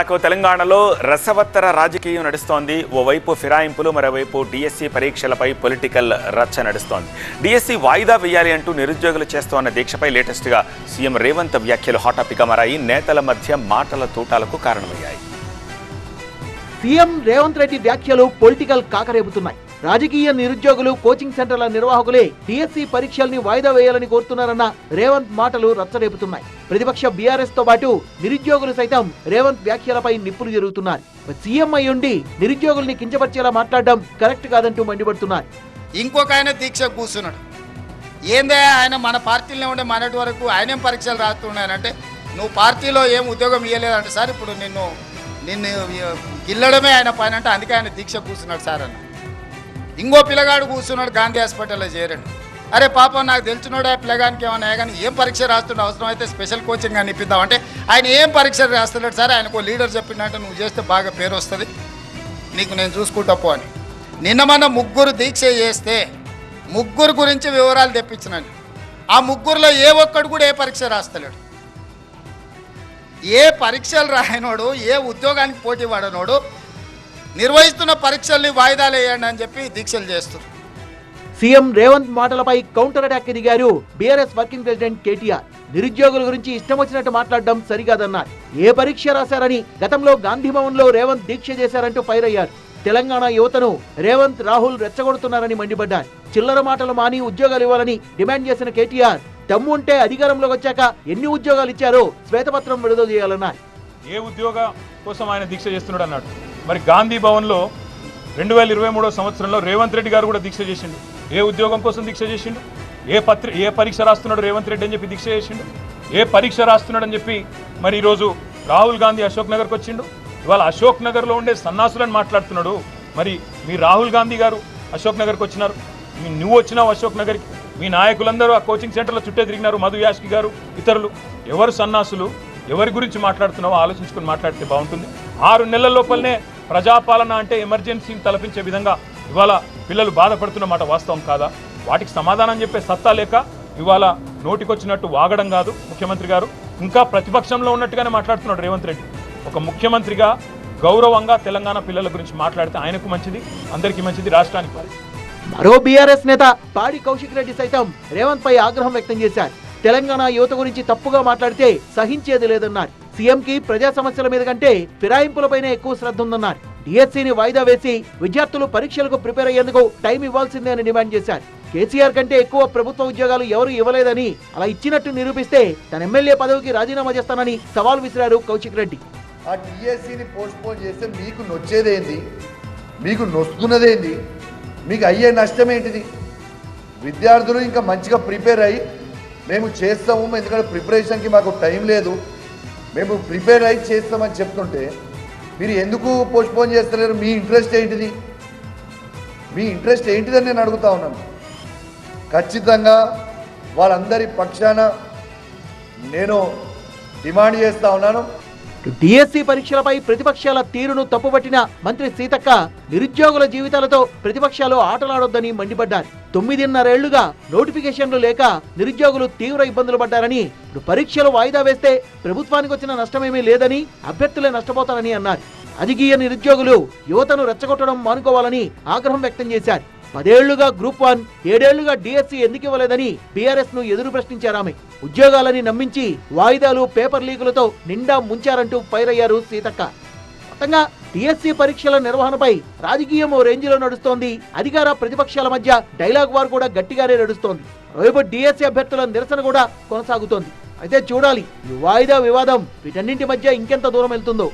తెలంగాణలో రసవత్తర రాజకీయం నడుస్తోంది. ఓవైపు ఫిరాయింపులు మరోవైపు డిఎస్సి పరీక్షలపై పొలిటికల్ రచ్చ నడుస్తోంది. డిఎస్సి వాయిదా వేయాలి అంటూ నిరుద్యోగులు చేస్తోన్న దీక్షపై లేటెస్ట్గా సీఎం రేవంత్ వ్యాఖ్యలు హాటాపిక్గా మారాయి. నేతల మధ్య మాటల తూటాలకు కారణమయ్యాయి. సీఎం రేవంత్ రెడ్డి వ్యాఖ్యలు పొలిటికల్ కాకరేపుతున్నాయి. రాజకీయ నిరుద్యోగులు కోచింగ్ సెంటర్ల నిర్వాహకులే డిఎస్సి పరీక్షల్ని వాయిదా వేయాలని కోరుతున్నారన్న రేవంత్ మాటలు రచ్చరేపుతున్నాయి. ప్రతిపక్ష బీఆర్ఎస్తో పాటు నిరుద్యోగులు సైతం రేవంత్ వ్యాఖ్యలపై నిప్పులు జరుగుతున్నారు. సీఎం అయి ఉండి నిరుద్యోగుల్ని కించపరిచేలా మాట్లాడడం కరెక్ట్ కాదంటూ మండిపడుతున్నారు. ఇంకొక ఆయన దీక్ష కూర్చున్నాడు. ఏందే ఆయన మన పార్టీలో ఉండే మనటి వరకు ఆయనేం పరీక్షలు రాస్తున్నాయనంటే నువ్వు పార్టీలో ఏం ఉద్యోగం ఇవ్వలేదంటే సార్ ఇప్పుడు నిన్ను నిన్ను గిల్లడమే ఆయన పైన అంటే అందుకే ఆయన దీక్ష కూర్చున్నాడు సార్ అన్న ఇంకో పిల్లగాడు కూర్చున్నాడు గాంధీ హాస్పిటల్లో చేరండి. అరే పాపం నాకు తెలిసినోడే పిల్లగానికి ఏమన్నా కానీ ఏం పరీక్ష రాస్తుండే అవసరం అయితే స్పెషల్ కోచింగ్ అని ఇప్పిద్దాం. అంటే ఆయన ఏం పరీక్ష రాస్తున్నాడు? సార్ ఆయనకు లీడర్ చెప్పిందంటే నువ్వు చేస్తే బాగా పేరు వస్తుంది. నీకు నేను చూసుకుంటా పో అని. నిన్న మన ముగ్గురు దీక్ష చేస్తే ముగ్గురు గురించి వివరాలు తెప్పించినాను ఆ ముగ్గురులో ఏ ఒక్కడు కూడా ఏ పరీక్ష రాస్తలేడు. ఏ పరీక్షలు రాయనోడు ఏ ఉద్యోగానికి పోటీ పడనోడు నిర్వహిస్తున్న పరీక్షల్ని వాయిదాలు వేయండి అని చెప్పి దీక్షలు చేస్తారు సీఎం రేవంత్ మాటలపై కౌంటర్ అటాక్ దిగారు బీఆర్ఎస్ వర్కింగ్ ప్రెసిడెంట్ కేటీఆర్. నిరుద్యోగుల గురించి ఇష్టం వచ్చినట్టు మాట్లాడడం సరికాదన్నారు. ఏ పరీక్ష రాశారని గతంలో గాంధీ భవన్లో రేవంత్ దీక్ష చేశారంటూ ఫైర్ అయ్యారు. తెలంగాణ యువతను రేవంత్ రాహుల్ రెచ్చగొడుతున్నారని మండిపడ్డారు. చిల్లర మాటలు మాని ఉద్యోగాలు ఇవ్వాలని డిమాండ్ చేసిన కేటీఆర్ దమ్ము ఉంటే అధికారంలోకి వచ్చాక ఎన్ని ఉద్యోగాలు ఇచ్చారో శ్వేతపత్రం విడుదల చేయాలన్నారు. ఏ ఉద్యోగ కోసం ఆయన దీక్ష చేస్తున్నాడు అన్నాడు మరి గాంధీ భవన్లో రెండు వేల ఇరవై మూడో సంవత్సరంలో రేవంత్ రెడ్డి గారు కూడా దీక్ష చేసిండు. ఏ ఉద్యోగం కోసం దీక్ష చేసిండు? ఏ పత్రి ఏ పరీక్ష రాస్తున్నాడు రేవంత్ రెడ్డి అని చెప్పి దీక్ష చేసిండు? ఏ పరీక్ష రాస్తున్నాడు అని చెప్పి మరి ఈరోజు రాహుల్ గాంధీ అశోక్ నగర్కి వచ్చిండు? ఇవాళ అశోక్ నగర్లో ఉండే సన్నాసులని మాట్లాడుతున్నాడు. మరి మీ రాహుల్ గాంధీ గారు అశోక్ నగర్కి వచ్చినారు. మీ నువ్వు వచ్చినావు అశోక్ నగర్కి. మీ నాయకులందరూ ఆ కోచింగ్ సెంటర్లో చుట్టే తిరిగినారు మధు యాష్కి గారు ఇతరులు. ఎవరు సన్నాసులు? ఎవరి గురించి మాట్లాడుతున్నావో ఆలోచించుకొని మాట్లాడితే బాగుంటుంది. ఆరు నెలల లోపలనే ప్రజాపాలన అంటే ఎమర్జెన్సీని తలపించే విధంగా ఇవాళ పిల్లలు బాధపడుతున్న మాట వాస్తవం కాదా? వాటికి సమాధానం చెప్పే సత్తా లేక ఇవాళ నోటికొచ్చినట్టు వాగడం కాదు ముఖ్యమంత్రి గారు. ఇంకా ప్రతిపక్షంలో ఉన్నట్టుగానే మాట్లాడుతున్నాడు రేవంత్ రెడ్డి. ఒక ముఖ్యమంత్రిగా గౌరవంగా తెలంగాణ పిల్లల గురించి మాట్లాడితే ఆయనకు మంచిది అందరికీ మంచిది రాష్ట్రానికి మరో బీఆర్ఎస్ నేత పాడి కౌశిక్ రెడ్డి సైతం రేవంత్ పై ఆగ్రహం వ్యక్తం చేశారు. తెలంగాణ యువత గురించి తప్పుగా మాట్లాడితే సహించేది లేదన్నారు. సీఎం కి ప్రజా సమస్యల మీద కంటే ఫిరాయింపులపైనే ఎక్కువ శ్రద్ధ ఉందన్నారు డిఎస్సీని వాయిదా వేసి విద్యార్థులు పరీక్షలకు ప్రిపేర్ అయ్యేందుకు టైం ఇవ్వాల్సిందే అని డిమాండ్ చేశారు. కేసీఆర్ కంటే ఎక్కువ ప్రభుత్వ ఉద్యోగాలు ఎవరు ఇవ్వలేదని అలా ఇచ్చినట్టు నిరూపిస్తే తన ఎమ్మెల్యే పదవికి రాజీనామా చేస్తానని సవాల్ విసిరారు కౌశిక్ రెడ్డి. ఆ డిఎస్సిని పోస్ట్పోన్ చేస్తే మీకు నొచ్చేదేంది? మీకు నొస్తున్నదేంది మీకు అయ్యే నష్టం ఏంటిది విద్యార్థులు ఇంకా మంచిగా ప్రిపేర్ అయ్యి మేము చేస్తాము ఎందుకంటే ప్రిపరేషన్కి మాకు టైం లేదు. మేము ప్రిపేర్ అయ్యి చేస్తామని చెప్తుంటే మీరు ఎందుకు పోస్ట్పోన్ చేస్తలేరు? మీ ఇంట్రెస్ట్ ఏంటిది? మీ ఇంట్రెస్ట్ ఏంటిదని నేను అడుగుతా ఉన్నాను. ఖచ్చితంగా వాళ్ళందరి పక్షాన నేను డిమాండ్ చేస్తా ఉన్నాను. డిఎస్సి పరీక్షలపై ప్రతిపక్షాల తీరును తప్పుపట్టిన మంత్రి సీతక్క నిరుద్యోగుల జీవితాలతో ప్రతిపక్షాలు ఆటలాడొద్దని మండిపడ్డారు. తొమ్మిదిన్నరేళ్ళుగా నోటిఫికేషన్లు లేక నిరుద్యోగులు తీవ్ర ఇబ్బందులు పడ్డారని ఇప్పుడు పరీక్షలు వాయిదా వేస్తే ప్రభుత్వానికి వచ్చిన నష్టమేమీ లేదని అభ్యర్థులే నష్టపోతారని అన్నారు. రాజకీయ నిరుద్యోగులు యువతను రెచ్చగొట్టడం మానుకోవాలని ఆగ్రహం వ్యక్తం చేశారు. పదేళ్ళుగా గ్రూప్ వన్ ఏడేళ్ళుగా డిఎస్సి ఎందుకు ఇవ్వలేదని బీఆర్ఎస్ను ఎదురు ప్రశ్నించారామె ఉద్యోగాలని నమ్మించి వాయిదాలు పేపర్ లీకులతో నిండా ముంచారంటూ ఫైర్ అయ్యారు సీతక్క. మొత్తంగా డిఎస్సి పరీక్షల నిర్వహణపై రాజకీయం ఓ రేంజ్లో నడుస్తోంది. అధికార ప్రతిపక్షాల మధ్య డైలాగ్ వార్ కూడా గట్టిగానే నడుస్తోంది. రేపు డిఎస్సి అభ్యర్థుల నిరసన కూడా కొనసాగుతోంది. అయితే చూడాలి ఈ వాయిదా వివాదం వీటన్నింటి మధ్య ఇంకెంత దూరం వెళ్తుందో.